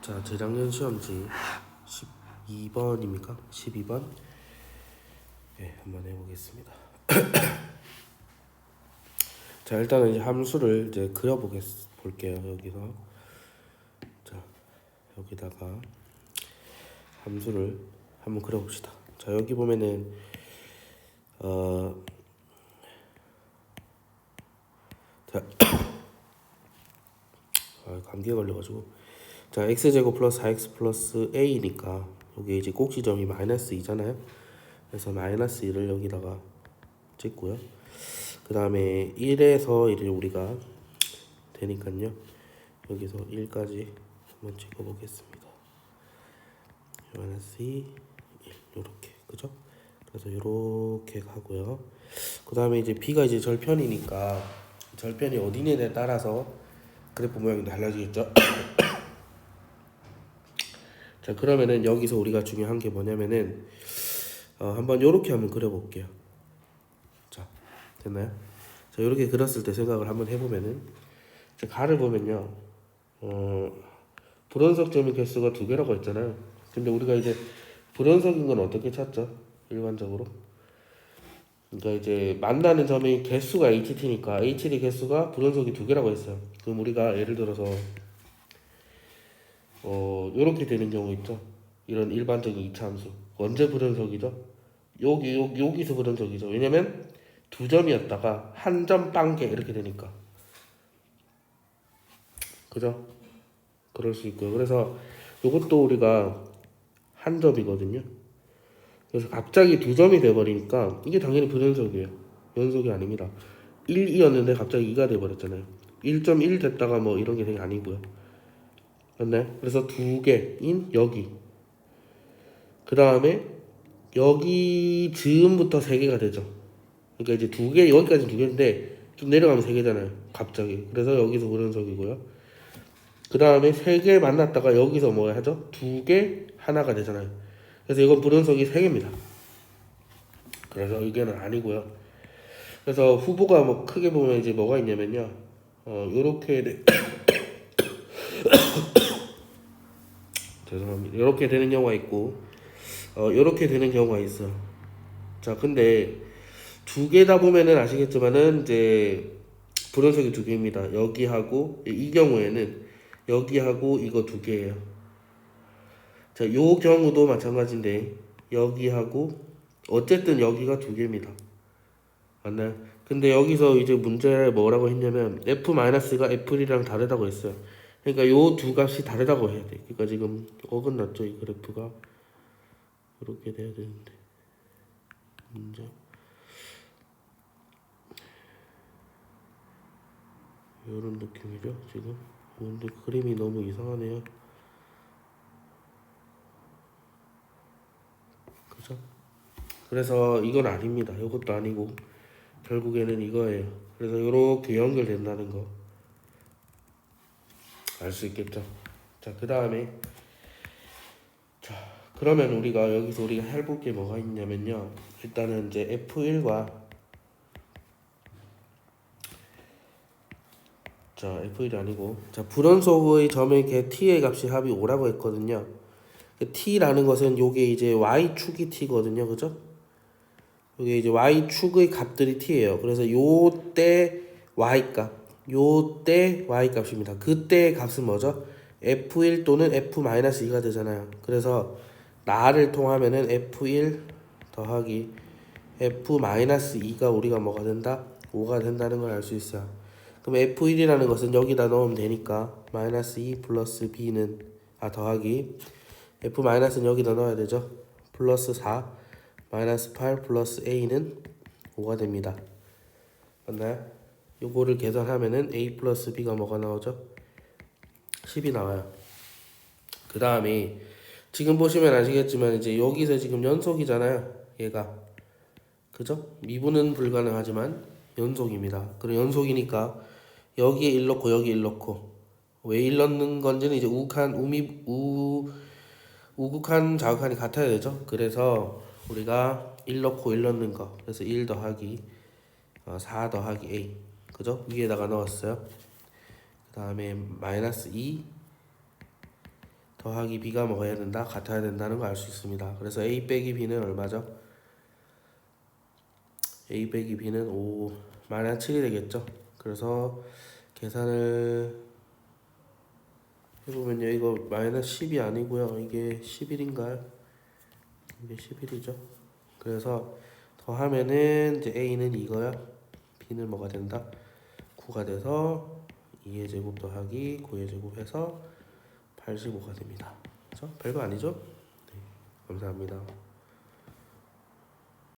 자, 재작년 시험지 12번입니까? 12번. 네, 한번 해보겠습니다. 자, 일단은 이제 함수를 이제 그려보겠 볼게요. 여기서 자, 여기다가 함수를 한번 그려봅시다. 자, 여기 보면은 어, 자, 아, 감기에 걸려가지고 자 x제곱 플러스 4x 플러스 a니까 여기 이제 꼭지점이 마이너스 2잖아요. 그래서 마이너스 2를 여기다가 찍고요. 그 다음에 1에서 이제 우리가 되니까요. 여기서 1까지 한번 찍어 보겠습니다. 마이너스 2 1 요렇게. 그죠? 그래서 요렇게 가고요. 그 다음에 이제 b가 이제 절편이니까 절편이 어디냐에 따라서 그래프 모양이 달라지겠죠 자 그러면은 여기서 우리가 중요한 게 뭐냐면은 어, 한번 요렇게 한번 그려볼게요. 자 됐나요? 자 요렇게 그렸을 때 생각을 한번 해보면은 자 가를 보면요. 어 불원석 점의 개수가 두 개라고 했잖아요. 근데 우리가 이제 불원석인 건 어떻게 찾죠? 일반적으로? 그러니까 이제 만나는 점의 개수가 HT니까 HT 개수가 불원석이 두 개라고 했어요. 그럼 우리가 예를 들어서 어 요렇게 되는 경우 있죠. 이런 일반적인 이차 함수 언제 불연속이죠? 여기 여기 여기서 불연속이죠. 왜냐면 두 점이었다가 한 점 빵개 이렇게 되니까 그죠? 그럴 수 있고요. 그래서 이것도 우리가 한 점이거든요. 그래서 갑자기 두 점이 돼버리니까 이게 당연히 불연속이에요. 연속이 아닙니다. 1, 2였는데 갑자기 2가 돼버렸잖아요. 1.1 됐다가 뭐 이런 게 되게 아니고요. 맞나요? 그래서 두 개인 여기. 그 다음에 여기 즈음부터 세 개가 되죠. 그러니까 이제 두 개, 여기까지 두 개인데 좀 내려가면 세 개잖아요. 갑자기. 그래서 여기서 오른석이고요. 그 다음에 세 개 만났다가 여기서 뭐 하죠? 두 개, 하나가 되잖아요. 그래서 이건 불연속이 세 개입니다. 그래서 의견은 아니고요. 그래서 후보가 뭐 크게 보면 이제 뭐가 있냐면요. 어, 요렇게 돼- 죄송합니다. 이렇게 되는 경우가 있고, 어, 이렇게 되는 경우가 있어요. 자, 근데 두 개다 보면은 아시겠지만은 이제 불연속이 두 개입니다. 여기하고 이 경우에는 여기하고 이거 두 개예요. 자, 요 경우도 마찬가지인데 여기하고 어쨌든 여기가 두 개입니다. 맞나요? 근데 여기서 이제 문제 뭐라고 했냐면 f-가 f1이랑 다르다고 했어요. 그러니까 요 두 값이 다르다고 해야 돼. 그러니까 지금 어긋났죠 이 그래프가 이렇게 돼야 되는데 문제 이런 느낌이죠 지금. 근데 그림이 너무 이상하네요. 그죠? 그래서 이건 아닙니다. 이것도 아니고 결국에는 이거예요. 그래서 이렇게 연결된다는 거. 알 수 있겠죠. 자, 그 다음에 자, 그러면 우리가 여기서 우리가 해볼 게 뭐가 있냐면요. 일단은 이제 F1과 자, F1이 아니고 자, 불연속의 점의 개 t의 값이 합이 5라고 했거든요. 그 t라는 것은 요게 이제 y축이 t거든요. 그죠? 요게 이제 y축의 값들이 t예요. 그래서 요때 y값 요때 y 값입니다. 그때의 값은 뭐죠? f1 또는 f-2가 되잖아요. 그래서 나를 통하면은 f1 더하기 f-2가 우리가 뭐가 된다? 5가 된다는 걸 알 수 있어요. 그럼 f1이라는 것은 여기다 넣으면 되니까 마이너스 2 플러스 b는 아 더하기 f-는 여기다 넣어야 되죠. 플러스 4 마이너스 8 플러스 a는 5가 됩니다. 맞나요? 요거를 계산하면은 a 플러스 b가 뭐가 나오죠? 10이 나와요. 그 다음에 지금 보시면 아시겠지만 이제 여기서 지금 연속이잖아요. 얘가 그죠? 미분은 불가능하지만 연속입니다. 그럼 연속이니까 여기에 1 넣고 여기 1 넣고 왜 1 넣는 건지는 이제 우극한 우미 우 우극한 자극한이 같아야 되죠. 그래서 우리가 1 넣고 1 넣는 거 그래서 1 더하기 어, 4 더하기 a 그죠? 위에다가 넣었어요. 그 다음에 마이너스 2, 더하기 b가 뭐해야 된다? 같아야 된다는 걸 알 수 있습니다. 그래서 a 빼기 b는 얼마죠? a 빼기 b는 5 마이너스 7이 되겠죠. 그래서 계산을 해보면요 이거 마이너스 10이 아니고요 이게 11인가요? 이게 11이죠. 그래서 더하면은 이제 a는 이거야. b는 뭐가 된다? 9가 돼서 2의 제곱 더하기 9의 제곱 해서 85가 됩니다. 그죠? 별거 아니죠? 네, 감사합니다.